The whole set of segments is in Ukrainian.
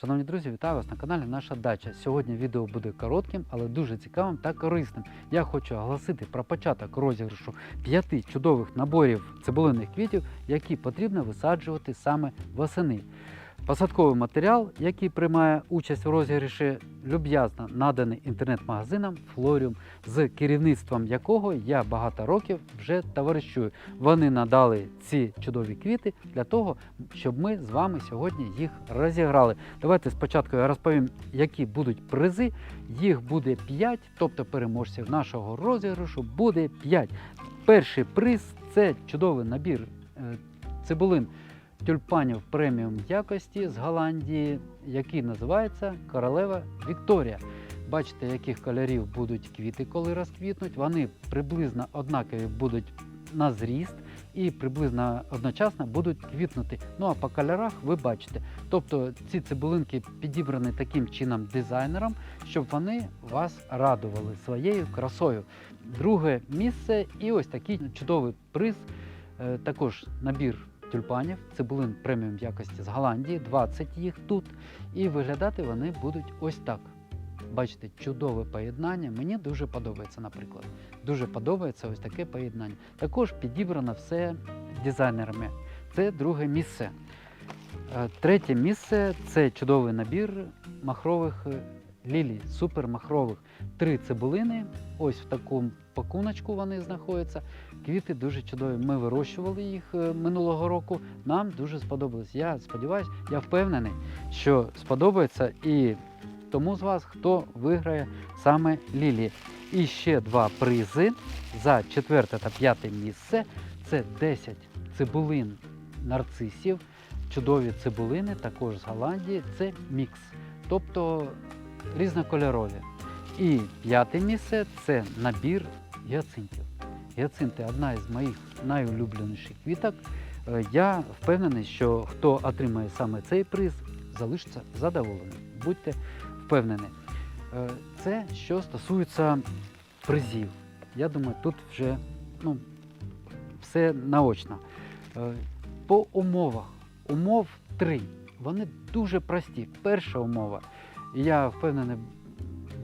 Шановні друзі, вітаю вас на каналі Наша Дача. Сьогодні відео буде коротким, але дуже цікавим та корисним. Я хочу оголосити про початок розіграшу п'яти чудових наборів цибулиних квітів, які потрібно висаджувати саме восени. Посадковий матеріал, який приймає участь в розіграші, люб'язно наданий інтернет-магазином Флоріум, з керівництвом якого я багато років вже товаришую. Вони надали ці чудові квіти для того, щоб ми з вами сьогодні їх розіграли. Давайте спочатку я розповім, які будуть призи. Їх буде 5, тобто переможців нашого розіграшу буде 5. Перший приз це чудовий набір е, цибулин тюльпанів преміум якості з Голландії, який називається Королева Вікторія. Бачите, яких кольорів будуть квіти, коли розквітнуть. Вони приблизно однакові будуть на зріст і приблизно одночасно будуть квітнути. Ну а по кольорах ви бачите. Тобто ці цибулинки підібрані таким чином дизайнером, щоб вони вас радували своєю красою. Друге місце і ось такий чудовий приз. Е, Також набір тюльпанів, цибулин преміум якості з Голландії, 20 їх тут. І виглядати вони будуть ось так. Бачите, чудове поєднання. Мені дуже подобається, наприклад. Дуже подобається ось таке поєднання. Також підібрано все дизайнерами. Це друге місце. Е, Третє місце це чудовий набір махрових е, лілій, супермахрових. Три цибулини. Ось в такому пакуночку вони знаходяться. Квіти дуже чудові. Ми вирощували їх е, минулого року. Нам дуже сподобалось. Я сподіваюся, я впевнений, що сподобається і тому з вас, хто виграє саме лілії. І ще два призи за четверте та п'яте місце. Це 10 цибулин нарцисів, чудові цибулини, також з Голландії. Це мікс, тобто різнокольорові. І п'яте місце це набір гіацинтів. Гіацинти одна із моїх найулюбленіших квіток. Е, Я впевнений, що хто отримає саме цей приз, залишиться задоволеним. Будьте впевнені. Е, Це що стосується призів. Я думаю, тут вже ну, все наочно. Е, По умовах. Умов три. Вони дуже прості. Перша умова. Я впевнений,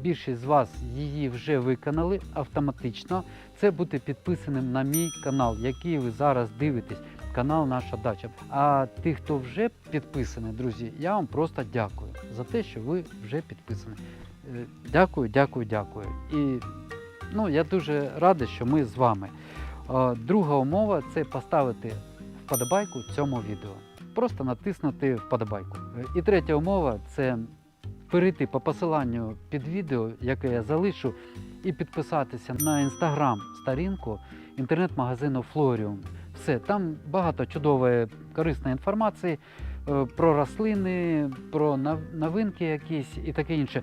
більшість з вас її вже виконали автоматично. Це бути підписаним на мій канал, який ви зараз дивитесь, канал Наша Дача. А тих, хто вже підписаний, друзі, я вам просто дякую за те, що ви вже підписані. Е, Дякую, дякую, дякую. І ну, я дуже радий, що ми з вами. Е, Друга умова це поставити вподобайку цьому відео. Просто натиснути вподобайку. Е, І третя умова це перейти по посиланню під відео, яке я залишу, і підписатися на інстаграм сторінку інтернет-магазину Флоріум. Все, там багато чудової корисної інформації е, про рослини, про новинки якісь і таке інше.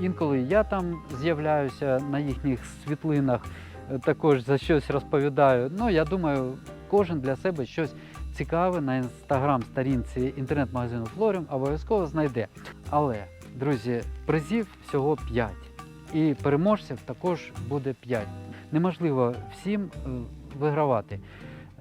Інколи я там з'являюся на їхніх світлинах, е, також за щось розповідаю. Ну, я думаю, кожен для себе щось цікаве на інстаграм-сторінці інтернет-магазину Флоріум обов'язково знайде. Але, друзі, призів всього 5. І переможців також буде 5. Неможливо всім е, вигравати.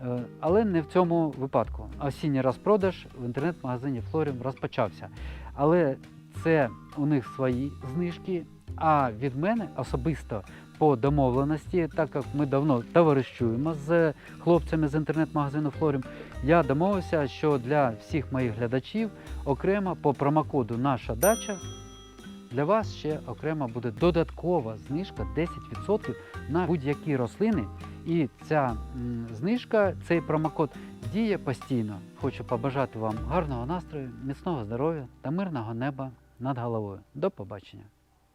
Е, Але не в цьому випадку. Осінній розпродаж в інтернет-магазині Флоріум розпочався. Але це у них свої знижки. А від мене особисто по домовленості, так як ми давно товаришуємо з хлопцями з інтернет-магазину Флоріум, я домовився, що для всіх моїх глядачів окремо по промокоду Наша дача для вас ще окремо буде додаткова знижка 10% на будь-які рослини. І ця знижка, цей промокод діє постійно. Хочу побажати вам гарного настрою, міцного здоров'я та мирного неба над головою. До побачення!